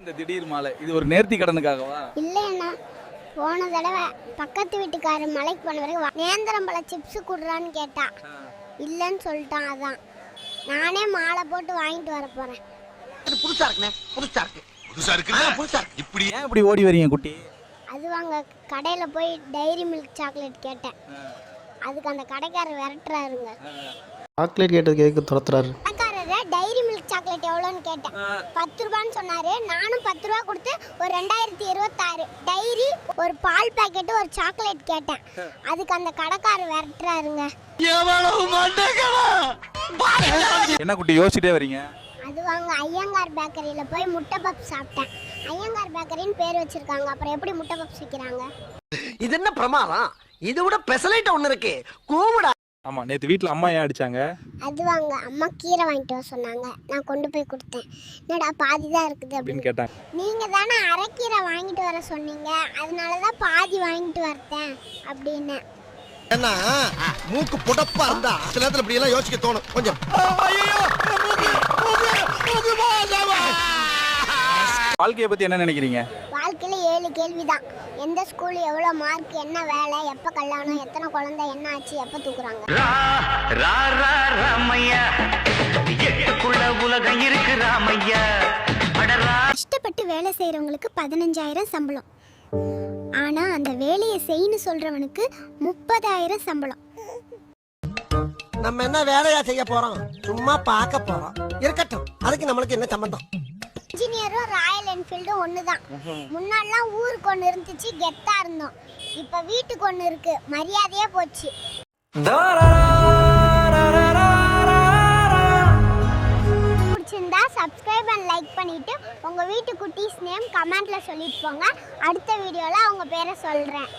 இந்த திடீர் மாலை இது ஒரு நேர்த்தி கடனுக்காகவா? இல்லைண்ணா போன தடவை பக்கத்து வீட்டுக்காரர் மலைக்கு போன பிறகு நேந்திரம்பழ சிப்ஸ் குடுறான்னு கேட்டா. இல்லைன்னு சொல்லிட்டான் அதான். நானே மாலை போட்டு வாங்கிட்டு வர போறேன். புதுசா இருக்குண்ணே புதுசா இருக்கு. புதுசா இருக்குல்ல? புதுசா இருக்கு. இப்படி ஏன் இப்படி ஓடி வரீங்க குட்டி? அது வாங்க கடையில் போய் டைரி மில்க் சாக்லேட் கேட்டேன். அதுக்கு அந்த கடைக்காரர் விரட்டுறாருங்க. சாக்லேட் கேட்டதுக்கு எதுக்கு துரத்துறாரு கடைக்காரரை டைரி மில்க் சாக்லேட் எவ்வளோன்னு கேட்டேன். பத்து ரூபான்னு சொன்னாரு. நானும் பத்து ரூபா கொடுத்து ஒரு ரெண்டாயிரத்தி இருபத்தாறு டைரி ஒரு பால் பாக்கெட்டு ஒரு சாக்லேட் கேட்டேன். அதுக்கு அந்த கடைக்காரர் விரட்டுறாருங்க. என்ன குட்டி யோசிச்சுட்டே வரீங்க? அது வாங்க ஐயங்கார் பேக்கரியில் போய் முட்டை பப்ஸ் சாப்பிட்டேன். ஐயங்கார் பேக்கரின்னு பேர் வச்சிருக்காங்க. அப்புறம் எப்படி முட்டை பப்ஸ் விற்கிறாங்க இது என்ன பிரமாதம்? இது விட பெசலைட் ஒண்ணு இருக்கு. கூவுடா. ஆமா நேத்து வீட்ல அம்மா ஏன் அடிச்சாங்க அது வாங்க அம்மா கீரை வாங்கிட்டு வர சொன்னாங்க நான் கொண்டு போய் கொடுத்தேன் என்னடா பாதி தான் இருக்குது அப்படின்னு கேட்டாங்க நீங்க தானே அரைக்கீரை வாங்கிட்டு வர சொன்னீங்க அதனால தான் பாதி வாங்கிட்டு வரத்தேன் அப்படின்னு என்ன மூக்கு புடப்பா இருந்தா சில நேரத்துல இப்படி எல்லாம் யோசிக்க தோணும் கொஞ்சம் வாழ்க்கையை பத்தி என்ன நினைக்கிறீங்க ஏழு கேள்விதான். எந்த ஸ்கூல் எவ்வளோ மார்க் என்ன வேலை எப்போ கல்யாணம் எத்தனை குழந்தை என்ன ஆச்சு எப்போ தூக்குறாங்க? ரா ரா ராமையா. எட்டுக்குள்ள உலகம் இருக்கு ராமையா. அடரா கஷ்டப்பட்டு வேலை செய்கிறவங்களுக்கு பதினஞ்சாயிரம் சம்பளம். ஆனால் அந்த வேலையை செய்யன்னு சொல்கிறவனுக்கு முப்பதாயிரம் சம்பளம். நம்ம என்ன வேலையா செய்ய போறோம்? சும்மா பார்க்க போறோம். இருக்கட்டும். அதுக்கு நம்மளுக்கு என்ன சம்பந்தம்? இன்ஜினியரும் ராயல் என்ஃபீல்டும் ஒன்று தான் முன்னாடிலாம் ஊருக்கு ஒன்று இருந்துச்சு கெத்தாக இருந்தோம். இப்போ வீட்டுக்கு ஒன்று இருக்கு மரியாதையே போச்சு. பிடிச்சிருந்தா சப்ஸ்கிரைப் அண்ட் லைக் பண்ணிட்டு உங்கள் வீட்டு குட்டீஸ் நேம் கமெண்ட்ல சொல்லிட்டு போங்க. அடுத்த வீடியோவில் அவங்க பேரை சொல்கிறேன்